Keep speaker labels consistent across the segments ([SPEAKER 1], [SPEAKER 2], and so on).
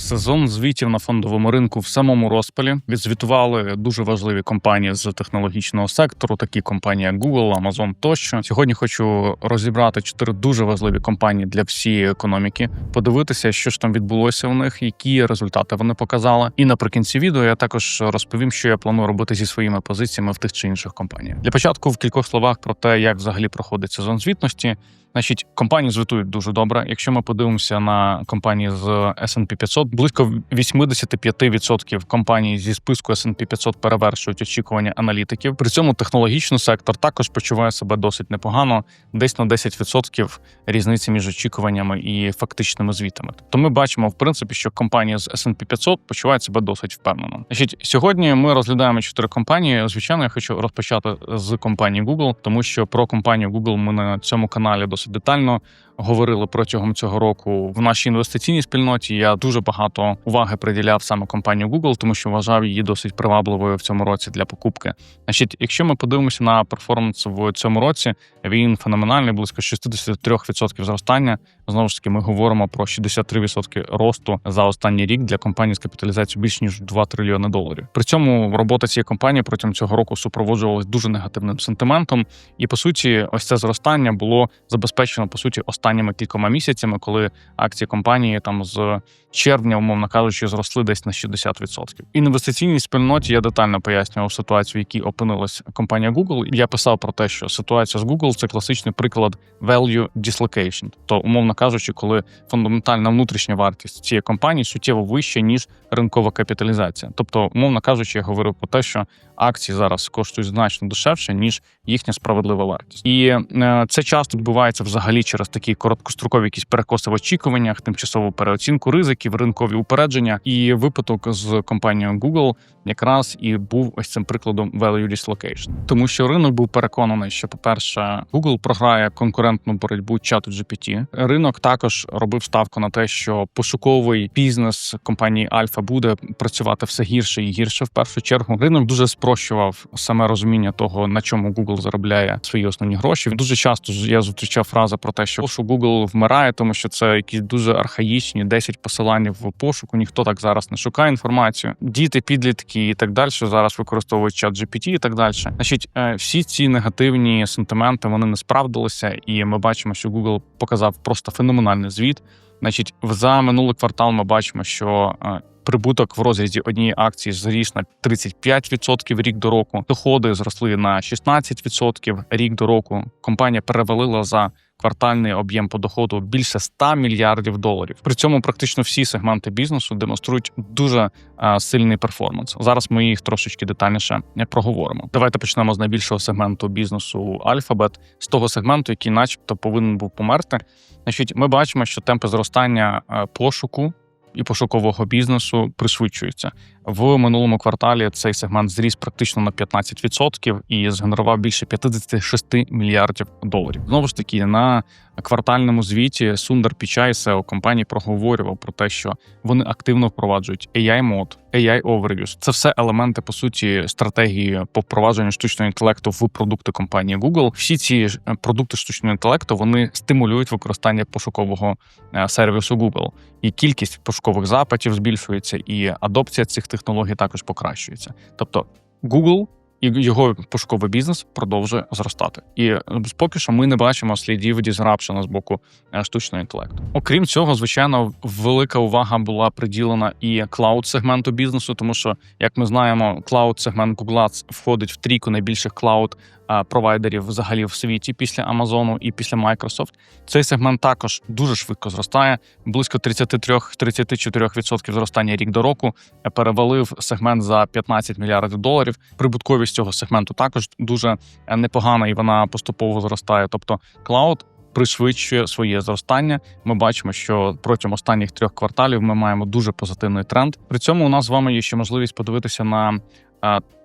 [SPEAKER 1] Сезон звітів на фондовому ринку в самому розпалі відзвітували дуже важливі компанії з технологічного сектору, такі компанії, як Google, Amazon тощо. Сьогодні хочу розібрати чотири дуже важливі компанії для всієї економіки, подивитися, що ж там відбулося в них, які результати вони показали. І наприкінці відео я також розповім, що я планую робити зі своїми позиціями в тих чи інших компаніях. Для початку в кількох словах про те, як взагалі проходить сезон звітності. Значить, компанії звітують дуже добре. Якщо ми подивимося на компанії з S&P 500, близько 85% компаній зі списку S&P 500 перевершують очікування аналітиків. При цьому технологічний сектор також почуває себе досить непогано, десь на 10% різниці між очікуваннями і фактичними звітами. Тобто, ми бачимо в принципі, що компанії з S&P 500 почувають себе досить впевнено. Значить, сьогодні ми розглядаємо чотири компанії. Звичайно, я хочу розпочати з компанії Google, тому що про компанію Google ми на цьому каналі досить детально говорили протягом цього року в нашій інвестиційній спільноті. Я дуже багато уваги приділяв саме компанію Google, тому що вважав її досить привабливою в цьому році для покупки. Значить, якщо ми подивимося на перформанс в цьому році, він феноменальний, близько 63% зростання. Знову ж таки, ми говоримо про 63% росту за останній рік для компанії з капіталізацією більш ніж 2 трильйони доларів. При цьому робота цієї компанії протягом цього року супроводжувалась дуже негативним сентиментом, і по суті, ось це зростання було забезпечено по суті останніми кількома місяцями, коли акції компанії там з червня, умовно кажучи, зросли десь на 60%. Інвестиційній спільноті я детально пояснював ситуацію, в якій опинилась компанія Google. Я писав про те, що ситуація з Google – це класичний приклад value dislocation. То, умовно кажучи, коли фундаментальна внутрішня вартість цієї компанії суттєво вища ніж ринкова капіталізація. Тобто, умовно кажучи, я говорив про те, що акції зараз коштують значно дешевше ніж їхня справедлива вартість, і е, це часто відбувається взагалі через такі короткострокові якісь перекоси в очікуваннях, тимчасову переоцінку ризиків, ринкові упередження. І випадок з компанією Google якраз і був ось цим прикладом value dislocation. тому що ринок був переконаний, що, по перше, Google програє конкурентну боротьбу чату GPT. Ринок також робив ставку на те, що пошуковий бізнес компанії Альфа буде працювати все гірше і гірше. В першу чергу ринок дуже спрощував саме розуміння того, на чому Google заробляє свої основні гроші. Дуже часто я зустрічав фрази про те, що що Google вмирає, тому що це якісь дуже архаїчні 10 посилань в пошуку. Ніхто так зараз не шукає інформацію. Діти, підлітки і так далі. Зараз використовують чат GPT і так далі. Значить, е, всі ці негативні сентименти вони не справдилися, і ми бачимо, що Google показав просто феноменальний звіт. Значить, за минулий квартал ми бачимо, що е, прибуток в розрізі однієї акції зріс на 35% рік до року. Доходи зросли на 16% рік до року. Компанія перевалила за квартальний об'єм по доходу більше 100 мільярдів доларів. При цьому практично всі сегменти бізнесу демонструють дуже а, сильний перформанс. Зараз ми їх трошечки детальніше проговоримо. Давайте почнемо з найбільшого сегменту бізнесу Alphabet, з того сегменту, який, начебто, повинен був померти. Значить, ми бачимо, що темпи зростання пошуку. І пошукового бізнесу пришвидшуються в минулому кварталі. Цей сегмент зріс практично на 15% і згенерував більше 56 мільярдів доларів. Знову ж таки, на квартальному звіті Сундар Пічай SEO компанії проговорював про те, що вони активно впроваджують ai мод ai Overviews. Це все елементи по суті стратегії по впровадженню штучного інтелекту в продукти компанії Google. Всі ці продукти штучного інтелекту вони стимулюють використання пошукового е, сервісу Google. І кількість пошукових запитів збільшується, і адопція цих технологій також покращується. Тобто Google і його пошуковий бізнес продовжує зростати. І поки що ми не бачимо слідів дізрапшена з боку е, штучного інтелекту. Окрім цього, звичайно, велика увага була приділена і клауд сегменту бізнесу, тому що, як ми знаємо, клауд сегмент Google входить в трійку найбільших клауд провайдерів взагалі в світі після Амазону і після Microsoft. Цей сегмент також дуже швидко зростає. Близько 33-34% зростання рік до року перевалив сегмент за 15 мільярдів доларів. Прибутковість цього сегменту також дуже непогана і вона поступово зростає. Тобто, клауд. Пришвидшує своє зростання. Ми бачимо, що протягом останніх трьох кварталів ми маємо дуже позитивний тренд. При цьому у нас з вами є ще можливість подивитися на е,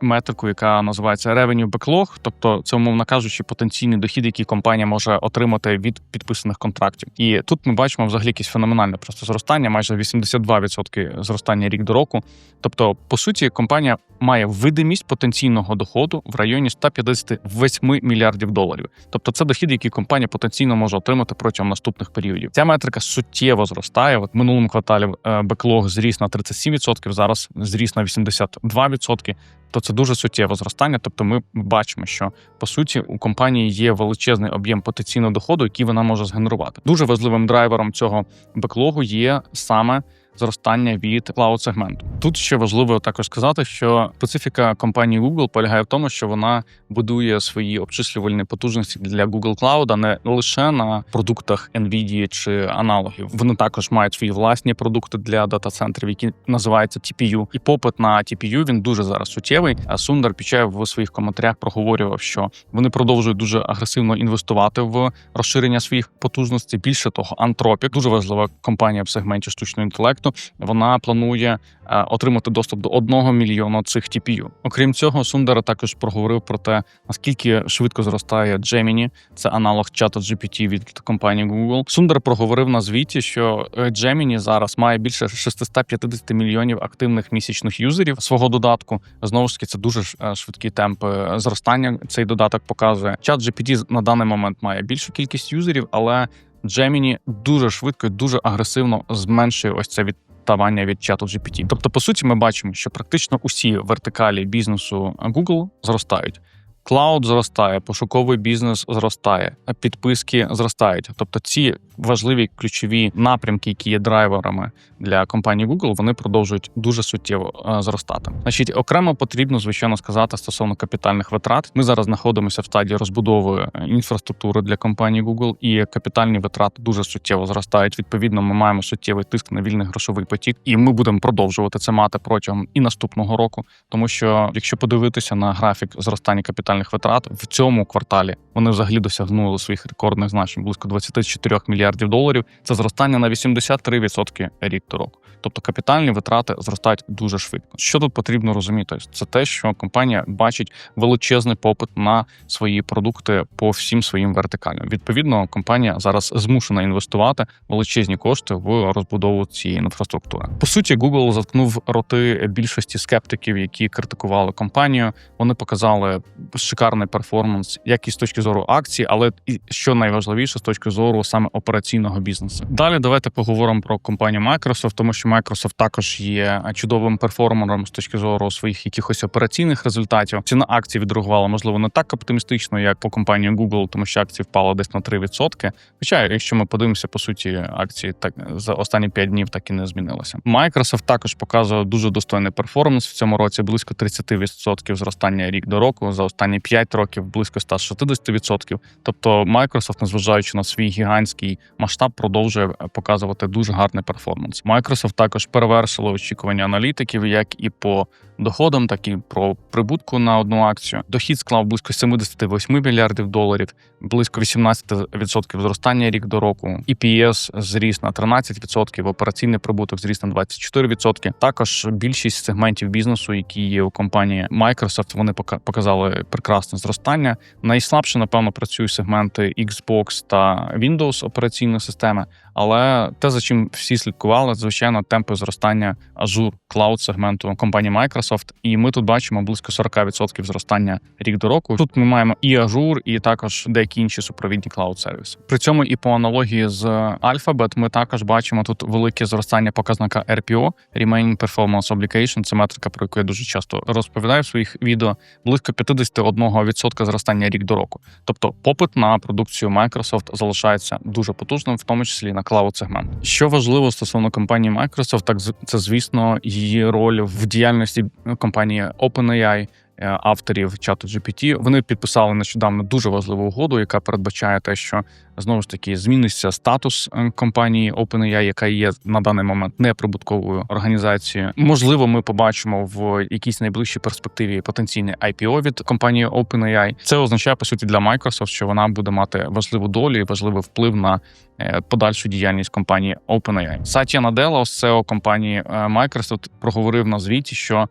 [SPEAKER 1] метрику, яка називається Revenue Backlog, тобто це, умовно кажучи, потенційний дохід, який компанія може отримати від підписаних контрактів. І тут ми бачимо взагалі якесь феноменальне просто зростання, майже 82% зростання рік до року. Тобто, по суті, компанія має видимість потенційного доходу в районі 158 мільярдів доларів. Тобто, це дохід, який компанія потенційно може отримати протягом наступних періодів. Ця метрика суттєво зростає. От минулому кварталі е, беклог зріс на 37%, зараз зріс на 82%. То це дуже суттєве зростання. Тобто, ми бачимо, що по суті у компанії є величезний об'єм потенційного доходу, який вона може згенерувати. Дуже важливим драйвером цього беклогу є саме зростання від клауд сегменту. Тут ще важливо також сказати, що специфіка компанії Google полягає в тому, що вона будує свої обчислювальні потужності для Google Cloud не лише на продуктах NVIDIA чи аналогів. Вони також мають свої власні продукти для дата-центрів, які називаються TPU. І попит на TPU він дуже зараз суттєвий. А Сундар Пічаєв в своїх коментарях проговорював, що вони продовжують дуже агресивно інвестувати в розширення своїх потужностей. Більше того, Anthropic, дуже важлива компанія в сегменті штучного інтелекту. Вона планує е, отримати доступ до одного мільйона цих TPU. Окрім цього, Сундар також проговорив про те, наскільки швидко зростає Gemini, це аналог чату GPT від компанії Google. Сундар проговорив на звіті, що е, Gemini зараз має більше 650 мільйонів активних місячних юзерів свого додатку. Знову ж таки, це дуже е, швидкі темпи зростання. Цей додаток показує. Чат GPT на даний момент має більшу кількість юзерів, але Gemini дуже швидко і дуже агресивно зменшує ось це відставання від чату GPT. Тобто, по суті, ми бачимо, що практично усі вертикалі бізнесу Google зростають. Клауд зростає, пошуковий бізнес зростає, підписки зростають. Тобто, ці важливі ключові напрямки, які є драйверами для компанії Google, вони продовжують дуже суттєво е, зростати. Значить, окремо потрібно звичайно сказати стосовно капітальних витрат. Ми зараз знаходимося в стадії розбудови інфраструктури для компанії Google, і капітальні витрати дуже суттєво зростають. Відповідно, ми маємо суттєвий тиск на вільний грошовий потік, і ми будемо продовжувати це мати протягом і наступного року. Тому що, якщо подивитися на графік зростання капітальних витрат в цьому кварталі, вони взагалі досягнули своїх рекордних значень близько 24 мільярдів доларів. Це зростання на 83% рік до року. Тобто капітальні витрати зростають дуже швидко. Що тут потрібно розуміти? Це те, що компанія бачить величезний попит на свої продукти по всім своїм вертикалям. Відповідно, компанія зараз змушена інвестувати величезні кошти в розбудову цієї інфраструктури. По суті, Google заткнув роти більшості скептиків, які критикували компанію. Вони показали шикарний перформанс, як і з точки зору акцій, але і що найважливіше з точки зору саме операційного бізнесу. Далі давайте поговоримо про компанію Microsoft, тому що Microsoft також є чудовим перформером з точки зору своїх якихось операційних результатів. Ціна акцій відреагувала, можливо, не так оптимістично, як по компанії Google, тому що акції впали десь на 3%. Хоча, якщо ми подивимося, по суті, акції так за останні 5 днів так і не змінилися. Microsoft також показує дуже достойний перформанс в цьому році, близько 30% зростання рік до року. За останні 5 років близько 160%. Тобто Microsoft, незважаючи на свій гігантський масштаб, продовжує показувати дуже гарний перформанс. Microsoft також перевершило очікування аналітиків, як і по доходам, так і про прибутку на одну акцію. Дохід склав близько 78 мільярдів доларів, близько 18% зростання рік до року. EPS зріс на 13%, операційний прибуток зріс на 24%. Також більшість сегментів бізнесу, які є у компанії Microsoft, вони показали прекрасне зростання. Найслабше, напевно, працюють сегменти Xbox та Windows операційної системи. Але те, за чим всі слідкували, звичайно, темпи зростання Azure Cloud сегменту компанії Microsoft. І ми тут бачимо близько 40% зростання рік до року. Тут ми маємо і Azure, і також деякі інші супровідні клауд сервіси. При цьому і по аналогії з Alphabet ми також бачимо тут велике зростання показника RPO Remaining Performance Obligation. Це метрика, про яку я дуже часто розповідаю в своїх відео. Близько 51% зростання рік до року. Тобто, попит на продукцію Microsoft залишається дуже потужним, в тому числі на клауд сегмент. Що важливо стосовно компанії Microsoft, так це звісно її роль в діяльності компанії OpenAI, авторів чату GPT. Вони підписали нещодавно дуже важливу угоду, яка передбачає те, що знову ж таки зміниться статус е, компанії OpenAI, яка є на даний момент неприбутковою організацією. Можливо, ми побачимо в якійсь найближчій перспективі потенційне IPO від компанії OpenAI. Це означає по суті для Microsoft, що вона буде мати важливу долю і важливий вплив на е, подальшу діяльність компанії OpenAI. Сатія Наделла, CEO компанії е, Microsoft, проговорив на звіті, що е,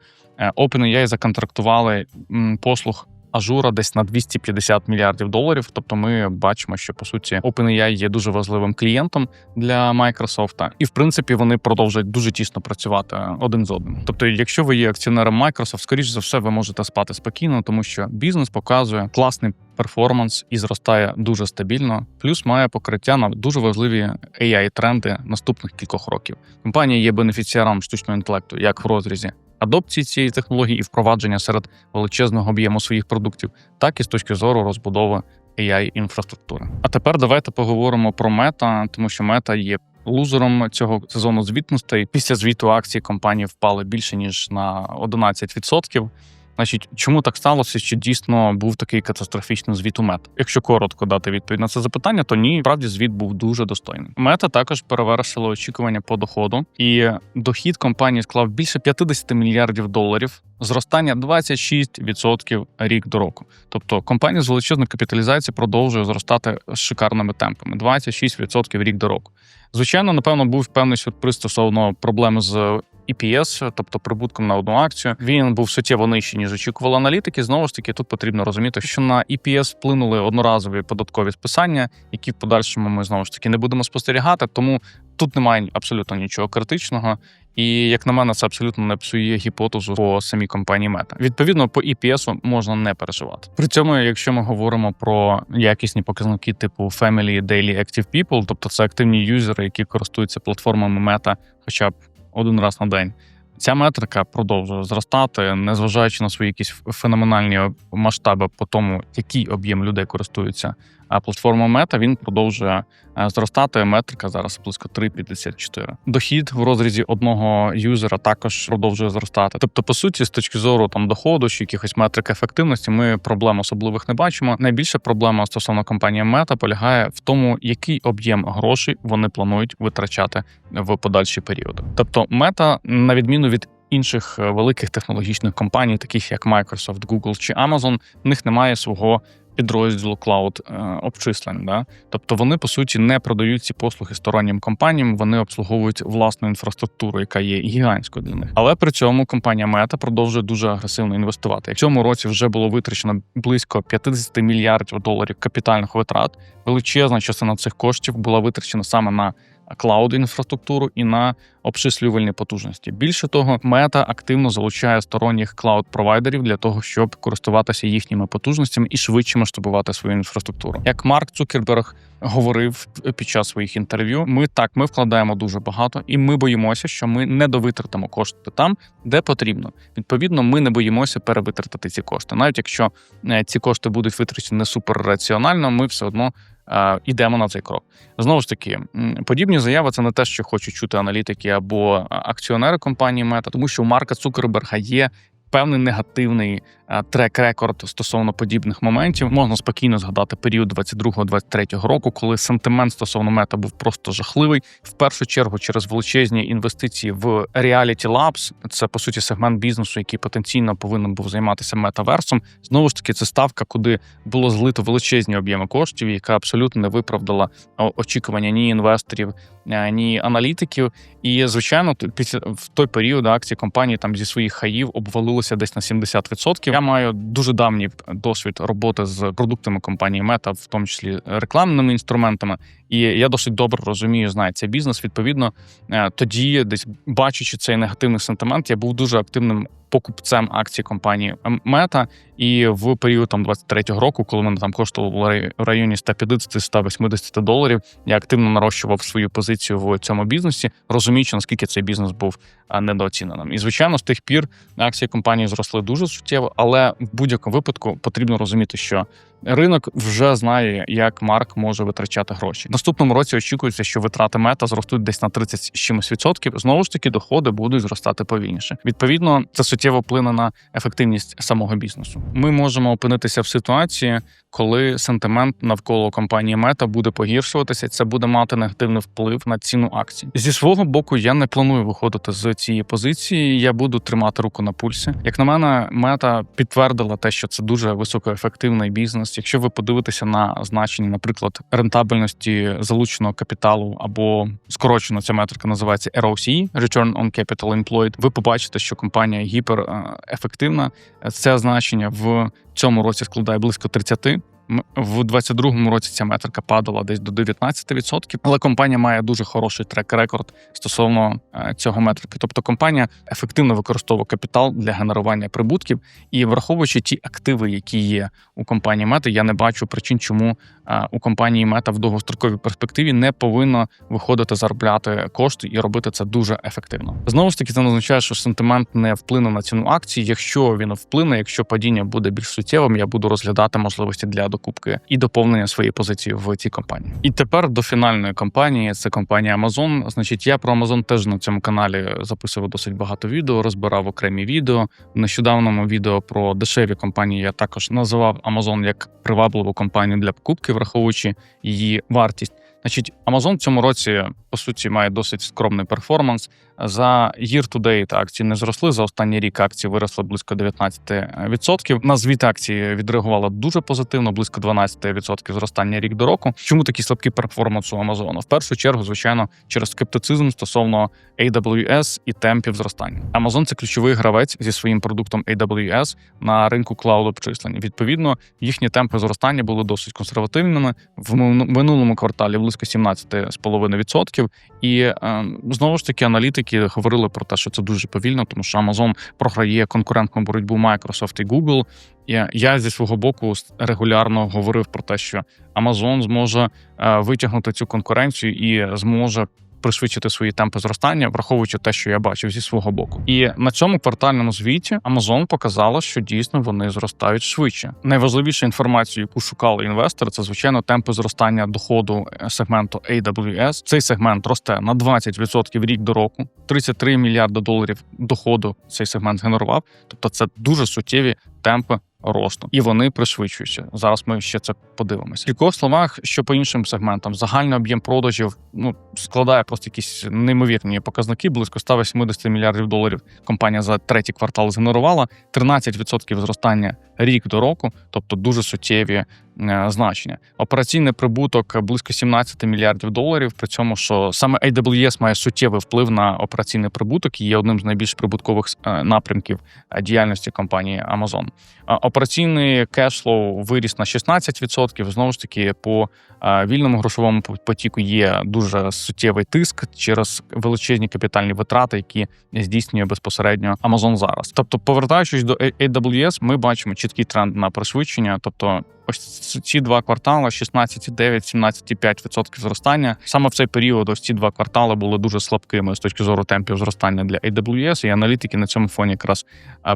[SPEAKER 1] OpenAI законтрактували послуг Ажура десь на 250 мільярдів доларів. Тобто, ми бачимо, що по суті OpenAI є дуже важливим клієнтом для Microsoft. і в принципі вони продовжують дуже тісно працювати один з одним. Тобто, якщо ви є акціонером Microsoft, скоріш за все, ви можете спати спокійно, тому що бізнес показує класний перформанс і зростає дуже стабільно. Плюс має покриття на дуже важливі ai тренди наступних кількох років. Компанія є бенефіціаром штучного інтелекту, як в розрізі адопції цієї технології і впровадження серед величезного об'єму своїх продуктів, так і з точки зору розбудови ai інфраструктури. А тепер давайте поговоримо про мета, тому що мета є. Лузером цього сезону звітностей після звіту акції компанії впали більше ніж на 11%. Значить, чому так сталося, що дійсно був такий катастрофічний звіт у мета? Якщо коротко дати відповідь на це запитання, то ні, справді звіт був дуже достойний. Мета також перевершила очікування по доходу, і дохід компанії склав більше 50 мільярдів доларів, зростання 26% рік до року. Тобто компанія з величезною капіталізацією продовжує зростати з шикарними темпами 26% рік до року. Звичайно, напевно, був певний сюрприз стосовно проблеми з EPS, тобто прибутком на одну акцію, він був суттєво нижчий, ніж очікували аналітики. Знову ж таки, тут потрібно розуміти, що на EPS вплинули одноразові податкові списання, які в подальшому ми знову ж таки не будемо спостерігати. Тому тут немає абсолютно нічого критичного. І як на мене, це абсолютно не псує гіпотезу по самій компанії Мета. Відповідно, по EPS можна не переживати. При цьому, якщо ми говоримо про якісні показники типу Family Daily Active People, тобто це активні юзери, які користуються платформами Мета, хоча б один раз на день. Ця метрика продовжує зростати, незважаючи на свої якісь феноменальні масштаби по тому, який об'єм людей користуються платформою Мета, він продовжує е, зростати. Метрика зараз близько 3,54. Дохід в розрізі одного юзера також продовжує зростати. Тобто, по суті, з точки зору там доходу чи якихось метрик ефективності, ми проблем особливих не бачимо. Найбільша проблема стосовно компанії Мета полягає в тому, який об'єм грошей вони планують витрачати в подальші періоди. Тобто, мета, на відміну від інших е, великих технологічних компаній, таких як Microsoft, Google чи Amazon, в них немає свого підрозділу клауд е, обчислень. Да? Тобто вони по суті не продають ці послуги стороннім компаніям, вони обслуговують власну інфраструктуру, яка є гігантською для них. Але при цьому компанія Мета продовжує дуже агресивно інвестувати. В цьому році вже було витрачено близько 50 мільярдів доларів капітальних витрат. Величезна частина цих коштів була витрачена саме на клауд інфраструктуру і на обчислювальні потужності. Більше того, мета активно залучає сторонніх клауд провайдерів для того, щоб користуватися їхніми потужностями і швидше масштабувати свою інфраструктуру. Як Марк Цукерберг говорив під час своїх інтерв'ю, ми так ми вкладаємо дуже багато, і ми боїмося, що ми не довитратимо кошти там, де потрібно. Відповідно, ми не боїмося перевитратити ці кошти. Навіть якщо е, ці кошти будуть витрачені не суперраціонально, ми все одно йдемо на цей крок. Знову ж таки, подібні заяви це не те, що хочуть чути аналітики або акціонери компанії Мета, тому що у Марка Цукерберга є певний негативний Е, трек-рекорд стосовно подібних моментів. Можна спокійно згадати період 22-23 року, коли сентимент стосовно мета був просто жахливий. В першу чергу через величезні інвестиції в Reality Labs, це по суті сегмент бізнесу, який потенційно повинен був займатися метаверсом. Знову ж таки, це ставка, куди було злито величезні об'єми коштів, яка абсолютно не виправдала очікування ні інвесторів, е, ні аналітиків. І звичайно, після в той період акції компанії там зі своїх хаїв обвалилися десь на 70%. Я маю дуже давній досвід роботи з продуктами компанії Мета, в тому числі рекламними інструментами. І я досить добре розумію, знаю цей бізнес. Відповідно, е, тоді, десь бачачи цей негативний сентимент, я був дуже активним покупцем акцій компанії Мета. І в період там 23-го року, коли вони там коштували в районі 150-180 доларів, я активно нарощував свою позицію в цьому бізнесі, розуміючи наскільки цей бізнес був недооціненим. І звичайно, з тих пір акції компанії. зросли дуже суттєво, але в будь-якому випадку потрібно розуміти, що ринок вже знає, як Марк може витрачати гроші. В наступному році очікується, що витрати мета зростуть десь на 30 з чимось відсотків. Знову ж таки, доходи будуть зростати повільніше. Відповідно, це суттєво вплине на ефективність самого бізнесу. Ми можемо опинитися в ситуації, коли сентимент навколо компанії Мета буде погіршуватися, це буде мати негативний вплив на ціну акцій. Зі свого боку, я не планую виходити з цієї позиції. Я буду тримати руку на пульсі. Як на мене, мета підтвердила те, що це дуже високоефективний бізнес. Якщо ви подивитеся на значення, наприклад, рентабельності залученого капіталу або скорочено ця метрика називається ROCE, Return on Capital Employed, ви побачите, що компанія гіперефективна. Це значення в цьому році складає близько 30, М- В 22-му році ця метрика падала десь до 19%, але компанія має дуже хороший трек-рекорд стосовно е, цього метрики. Тобто компанія ефективно використовує капітал для генерування прибутків, і враховуючи ті активи, які є у компанії Мета, я не бачу причин, чому е, у компанії Мета в довгостроковій перспективі не повинно виходити заробляти кошти і робити це дуже ефективно. Знову ж таки, це не означає, що сентимент не вплине на ціну акції. Якщо він вплине, якщо падіння буде більш суттєвим, я буду розглядати можливості для докупки і доповнення своєї позиції в цій компанії. І тепер до фінальної компанії це компанія Amazon. Значить, я про Amazon теж на цьому каналі записував досить багато відео, розбирав окремі відео. В нещодавному відео про дешеві компанії я також називав Amazon як привабливу компанію для покупки, враховуючи її вартість. Значить, Amazon в цьому році по суті має досить скромний перформанс. За year to date акції не зросли. За останній рік акції виросли близько 19%. На звіт акції відреагувала дуже позитивно, близько 12% зростання рік до року. Чому такий слабкий перформанс у Amazon? В першу чергу, звичайно, через скептицизм стосовно AWS і темпів зростання. Amazon – це ключовий гравець зі своїм продуктом AWS на ринку клауд обчислення. Відповідно, їхні темпи зростання були досить консервативними в минулому кварталі близько 17,5%. І е, знову ж таки аналітики говорили про те, що це дуже повільно, тому що Amazon програє конкурентну боротьбу Microsoft і Google. І я зі свого боку регулярно говорив про те, що Amazon зможе е, витягнути цю конкуренцію і зможе пришвидшити свої темпи зростання, враховуючи те, що я бачив зі свого боку. І на цьому квартальному звіті Amazon показала, що дійсно вони зростають швидше. Найважливіша інформація, яку шукали інвестори, це звичайно темпи зростання доходу е, сегменту AWS. Цей сегмент росте на 20% рік до року, 33 мільярди доларів доходу цей сегмент генерував. Тобто, це дуже суттєві темпи росту, і вони пришвидшуються. Зараз ми ще це подивимося. В кількох словах, що по іншим сегментам, загальний об'єм продажів ну складає просто якісь неймовірні показники. Близько 180 мільярдів доларів. Компанія за третій квартал згенерувала 13% зростання рік до року, тобто дуже суттєві значення. Операційний прибуток близько 17 мільярдів доларів. При цьому, що саме AWS має суттєвий вплив на операційний прибуток і є одним з найбільш прибуткових е, напрямків е, діяльності компанії Amazon. Операційний кешфлоу виріс на 16%. Знову ж таки, по вільному грошовому потіку є дуже суттєвий тиск через величезні капітальні витрати, які здійснює безпосередньо Amazon зараз. Тобто, повертаючись до AWS, ми бачимо чіткий тренд на пришвидшення, тобто. Ось ці два квартали 16,9, 17,5% зростання. Саме в цей період ось ці два квартали були дуже слабкими з точки зору темпів зростання для AWS, і аналітики на цьому фоні якраз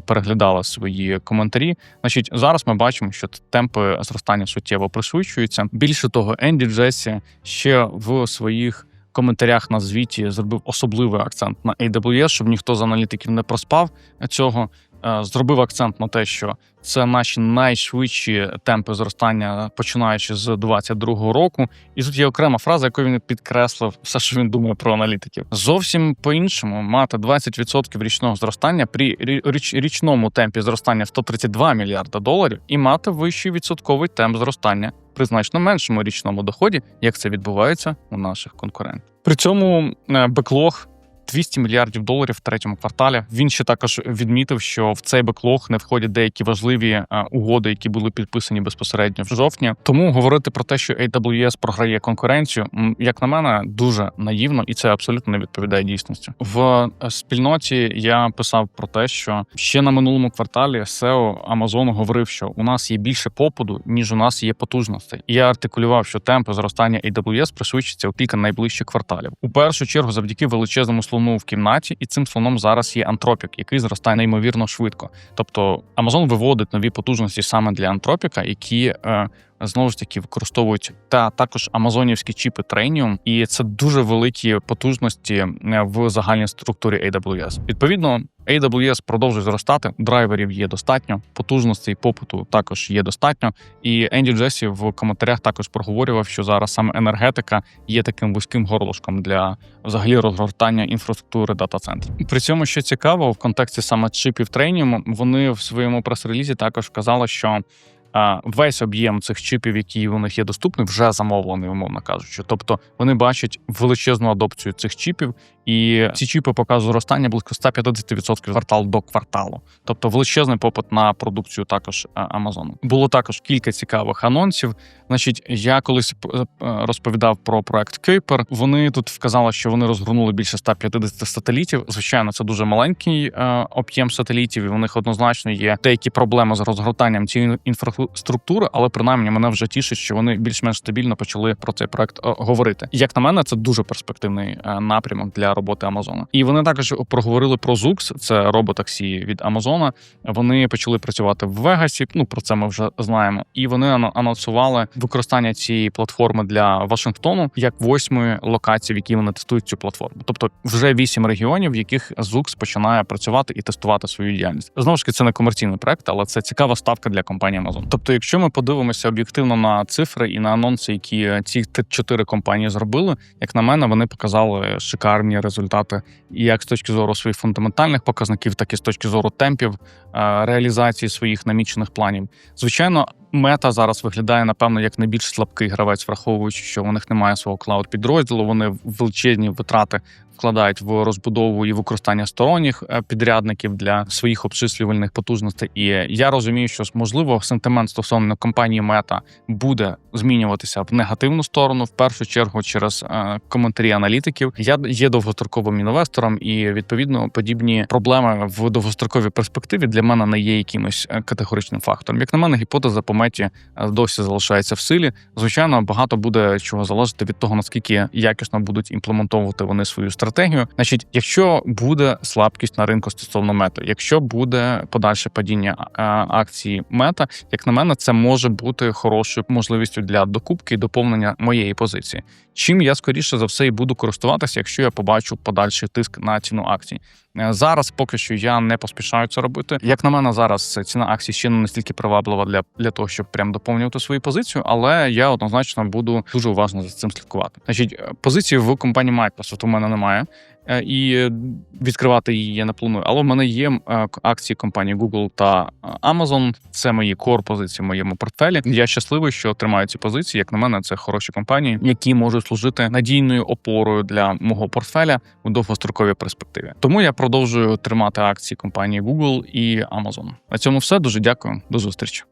[SPEAKER 1] переглядали свої коментарі. Значить, зараз ми бачимо, що темпи зростання суттєво пришвидшуються. Більше того, Енді Джесі ще в своїх коментарях на звіті зробив особливий акцент на AWS, щоб ніхто з аналітиків не проспав цього. Е, зробив акцент на те, що це наші найшвидші темпи зростання, починаючи з 22-го року. І тут є окрема фраза, яку він підкреслив все, що він думає про аналітиків. Зовсім по-іншому мати 20% річного зростання при річ, річному темпі зростання 132 мільярда доларів, і мати вищий відсотковий темп зростання при значно меншому річному доході, як це відбувається у наших конкурентів. При цьому е, беклог 200 мільярдів доларів в третьому кварталі. Він ще також відмітив, що в цей беклог не входять деякі важливі е, угоди, які були підписані безпосередньо в жовтні. Тому говорити про те, що AWS програє конкуренцію, як на мене, дуже наївно, і це абсолютно не відповідає дійсності. В е, спільноті я писав про те, що ще на минулому кварталі SEO Amazon говорив, що у нас є більше попаду, ніж у нас є потужностей. Я артикулював, що темпи зростання AWS пришвидшиться у кілька найближчих кварталів. У першу чергу, завдяки величезному слову слону в кімнаті, і цим слоном зараз є антропік, який зростає неймовірно швидко. Тобто Amazon виводить нові потужності саме для антропіка, які е, знову ж таки використовують та також амазонівські чіпи Trainium, і це дуже великі потужності е, в загальній структурі AWS. Відповідно. AWS продовжує зростати, драйверів є достатньо, потужностей попиту також є достатньо. І Енді Джесі в коментарях також проговорював, що зараз саме енергетика є таким вузьким горлышком для взагалі розгортання інфраструктури дата-центрів. При цьому, що цікаво, в контексті саме чипів Trainium, вони в своєму прес-релізі також казали, що весь об'єм цих чипів, які у них є доступний, вже замовлений, умовно кажучи. Тобто вони бачать величезну адопцію цих чіпів, і ці чіпи показують зростання близько 150% квартал до кварталу. Тобто величезний попит на продукцію також Амазону. Було також кілька цікавих анонсів. Значить, я колись п- е, розповідав про проект Кейпер. Вони тут вказали, що вони розгорнули більше 150 сателітів. Звичайно, це дуже маленький е, об'єм сателітів, і у них однозначно є деякі проблеми з розгортанням цієї інфраструктури, але принаймні мене вже тішить, що вони більш-менш стабільно почали про цей проект е, говорити. Як на мене, це дуже перспективний е, напрямок для роботи Амазона. І вони також проговорили про Zux, це роботаксі від Амазона. Вони почали працювати в Вегасі. Ну про це ми вже знаємо. І вони ано- анонсували використання цієї платформи для Вашингтону як восьмої локації, в якій вони тестують цю платформу. Тобто вже вісім регіонів, в яких Zux починає працювати і тестувати свою діяльність. Знову ж таки, це не комерційний проект, але це цікава ставка для компанії Amazon. Тобто, якщо ми подивимося об'єктивно на цифри і на анонси, які ці чотири компанії зробили, як на мене, вони показали шикарні результати, і як з точки зору своїх фундаментальних показників, так і з точки зору темпів е, реалізації своїх намічених планів. Звичайно, мета зараз виглядає напевно як найбільш слабкий гравець, враховуючи, що у них немає свого клауд підрозділу. Вони величезні витрати вкладають в розбудову і використання сторонніх е, підрядників для своїх обчислювальних потужностей. І я розумію, що можливо сентимент стосовно компанії Мета буде змінюватися в негативну сторону, в першу чергу через е, коментарі аналітиків. Я є довгостроковим інвестором, і відповідно подібні проблеми в довгостроковій перспективі для мене не є якимось е, категоричним фактором. Як на мене, гіпотеза по меті досі залишається в силі. Звичайно, багато буде чого залежати від того, наскільки якісно будуть імплементовувати вони свою стратегію. Значить, якщо буде слабкість на ринку стосовно мета, якщо буде подальше падіння акції мета, як на мене, це може бути хорошою можливістю для докупки і доповнення моєї позиції. Чим я скоріше за все і буду користуватися, якщо я побачу подальший тиск на ціну акцій. Е, Зараз поки що я не поспішаю це робити. Як на мене, зараз ціна акцій ще не настільки приваблива для, для того, щоб прям доповнювати свою позицію, але я однозначно буду дуже уважно за цим слідкувати. Значить, е, позиції в компанії Microsoft у мене немає. Е, І відкривати її я не планую. Але в мене є е, акції компанії Google та е, Amazon. Це мої кор позиції в моєму портфелі. Я щасливий, що тримаю ці позиції. Як на мене, це хороші компанії, які можуть служити надійною опорою для мого портфеля у довгостроковій перспективі. Тому я продовжую тримати акції компанії Google і Amazon. На цьому все дуже дякую. До зустрічі.